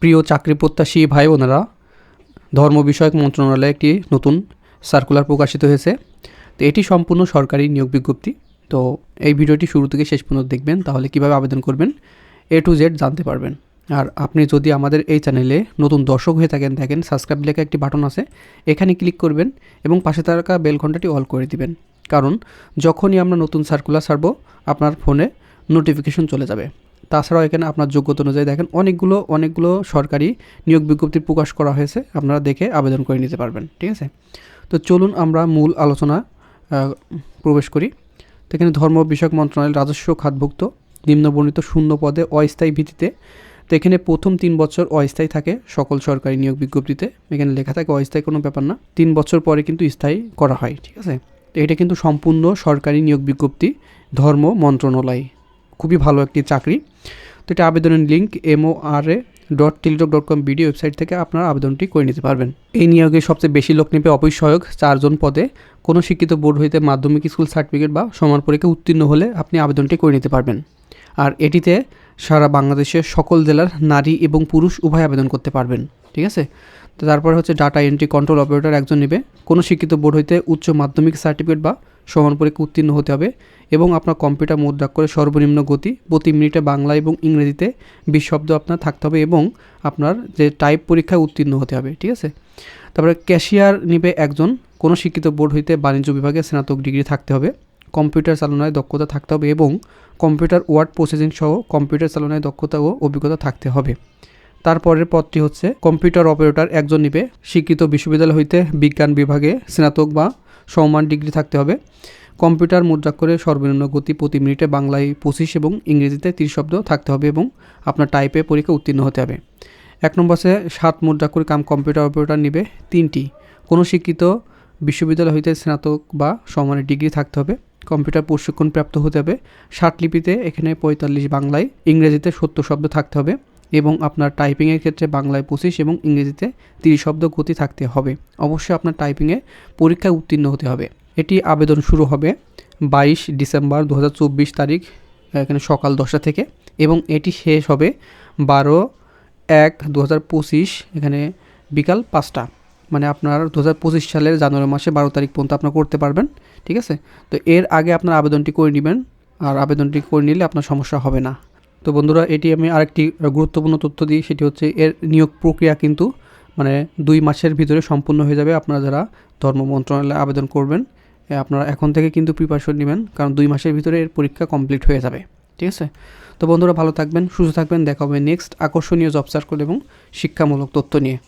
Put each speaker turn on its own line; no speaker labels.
প্রিয় চাকরি প্রত্যাশী ভাই বোনেরা, ধর্ম বিষয়ক মন্ত্রণালয়ে একটি নতুন সার্কুলার প্রকাশিত হয়েছে। তো এটি সম্পূর্ণ সরকারি নিয়োগ বিজ্ঞপ্তি। তো এই ভিডিওটি শুরু থেকে শেষ পর্যন্ত দেখবেন, তাহলে কীভাবে আবেদন করবেন, এ টু জেড জানতে পারবেন। আর আপনি যদি আমাদের এই চ্যানেলে নতুন দর্শক হয়ে থাকেন, দেখেন সাবস্ক্রাইব লেখা একটি বাটন আছে, এখানে ক্লিক করবেন এবং পাশে থাকা বেল ঘন্টাটি অল করে দিবেন। কারণ যখনই আমরা নতুন সার্কুলার ছাড়বো, আপনার ফোনে নোটিফিকেশন চলে যাবে। তাছাড়াও এখানে আপনার যোগ্যতা অনুযায়ী দেখেন অনেকগুলো অনেকগুলো সরকারি নিয়োগ বিজ্ঞপ্তি প্রকাশ করা হয়েছে। আপনারা দেখে আবেদন করে নিতে পারবেন, ঠিক আছে? তো চলুন আমরা মূল আলোচনা প্রবেশ করি। তো এখানে ধর্ম বিষয়ক মন্ত্রণালয় রাজস্ব খাতভুক্ত, নিম্নবর্ণিত শূন্য পদে অস্থায়ী ভিত্তিতে। তো এখানে প্রথম তিন বছর অস্থায়ী থাকে সকল সরকারি নিয়োগ বিজ্ঞপ্তিতে। এখানে লেখা থাকে অস্থায়ী কোনো ব্যাপার না। তিন বছর পরে কিন্তু স্থায়ী করা হয়, ঠিক আছে? তো এটা কিন্তু সম্পূর্ণ সরকারি নিয়োগ বিজ্ঞপ্তি ধর্ম মন্ত্রণালয়। খুবই ভালো একটি চাকরি। তো এটা আবেদনের link MO R A dot Teletalk dot com BD website থেকে আপনারা আবেদনটি করে নিতে পারবেন। এই নিয়োগে সবচেয়ে বেশি লোক নেবে অবসহায়ক চারজন পদে। কোনো শিক্ষিত বোর্ড হইতে মাধ্যমিক স্কুল সার্টিফিকেট বা সমান পরীক্ষা উত্তীর্ণ হলে আপনি আবেদনটি করে নিতে পারবেন। আর এটিতে সারা বাংলাদেশের সকল জেলার নারী এবং পুরুষ উভয় আবেদন করতে পারবেন। ঠিক আছে? তারপরে হচ্ছে ডাটা এন্ট্রি কন্ট্রোল অপারেটর একজন নেবে। কোনো শিক্ষিত বোর্ড হইতে উচ্চ মাধ্যমিক সার্টিফিকেট বা সমান পরীক্ষা উত্তীর্ণ হতে হবে এবং আপনার কম্পিউটার মুদ্রাক্ষরে সর্বনিম্ন গতি প্রতি মিনিটে বাংলা এবং ইংরেজিতে বিশ শব্দ আপনার থাকতে হবে এবং আপনার যে টাইপ পরীক্ষায় উত্তীর্ণ হতে হবে, ঠিক আছে? তারপরে ক্যাশিয়ার নিবে একজন। কোনো শিক্ষিত বোর্ড হইতে বাণিজ্য বিভাগে স্নাতক ডিগ্রি থাকতে হবে। কম্পিউটার চালনায় দক্ষতা থাকতে হবে এবং কম্পিউটার ওয়ার্ড প্রসেসিং সহ কম্পিউটার চালনায় দক্ষতা ও অভিজ্ঞতা থাকতে হবে। তারপরের পদটি হচ্ছে কম্পিউটার অপারেটর একজন নিবে। শিক্ষিত বিশ্ববিদ্যালয় হইতে বিজ্ঞান বিভাগে স্নাতক বা সমমান ডিগ্রি থাকতে হবে। কম্পিউটার মুদ্রাক্ষরে সর্বনিম্ন গতি প্রতি মিনিটে বাংলায় পঁচিশ এবং ইংরেজিতে তিরিশ শব্দ থাকতে হবে এবং আপনার টাইপে পরীক্ষা উত্তীর্ণ হতে হবে। এক নম্বর আছে সাত মুদ্রাক্ষর কাম কম্পিউটার অপারেটর নিবে তিনটি। কোনো শিক্ষিত বিশ্ববিদ্যালয় হইতে স্নাতক বা সমানের ডিগ্রি থাকতে হবে। কম্পিউটার প্রশিক্ষণ প্রাপ্ত হতে হবে। ষাট লিপিতে এখানে পঁয়তাল্লিশ বাংলায় ইংরেজিতে সত্তর শব্দ থাকতে হবে। এবং আপনার টাইপিংয়ের ক্ষেত্রে বাংলায় পঁচিশ এবং ইংরেজিতে তিরিশ শব্দ গতি থাকতে হবে। অবশ্যই আপনার টাইপিংয়ে পরীক্ষায় উত্তীর্ণ হতে হবে। এটি আবেদন শুরু হবে বাইশ ডিসেম্বর দু হাজার চব্বিশ তারিখ, এখানে সকাল দশটা থেকে এবং এটি শেষ হবে বারো এক দু এখানে বিকাল পাঁচটা। মানে আপনার দু হাজার পঁচিশ সালের জানুয়ারি মাসে বারো তারিখ পর্যন্ত আপনার করতে পারবেন, ঠিক আছে? তো এর আগে আপনার আবেদনটি করে নেবেন, আর আবেদনটি করে নিলে আপনার সমস্যা হবে না। তো বন্ধুরা, এটি আমি আরেকটি গুরুত্বপূর্ণ তথ্য দিই, সেটি হচ্ছে এর নিয়োগ প্রক্রিয়া কিন্তু মানে দুই মাসের ভিতরে সম্পূর্ণ হয়ে যাবে। আপনারা যারা ধর্ম মন্ত্রণালয়ে আবেদন করবেন আপনারা এখন থেকে কিন্তু প্রিপারেশন নেবেন, কারণ দুই মাসের ভিতরে এর পরীক্ষা কমপ্লিট হয়ে যাবে। ঠিক আছে? তো বন্ধুরা, ভালো থাকবেন, সুস্থ থাকবেন, দেখা হবে নেক্সট আকর্ষণীয় জব সার্কল এবং শিক্ষামূলক তথ্য নিয়ে।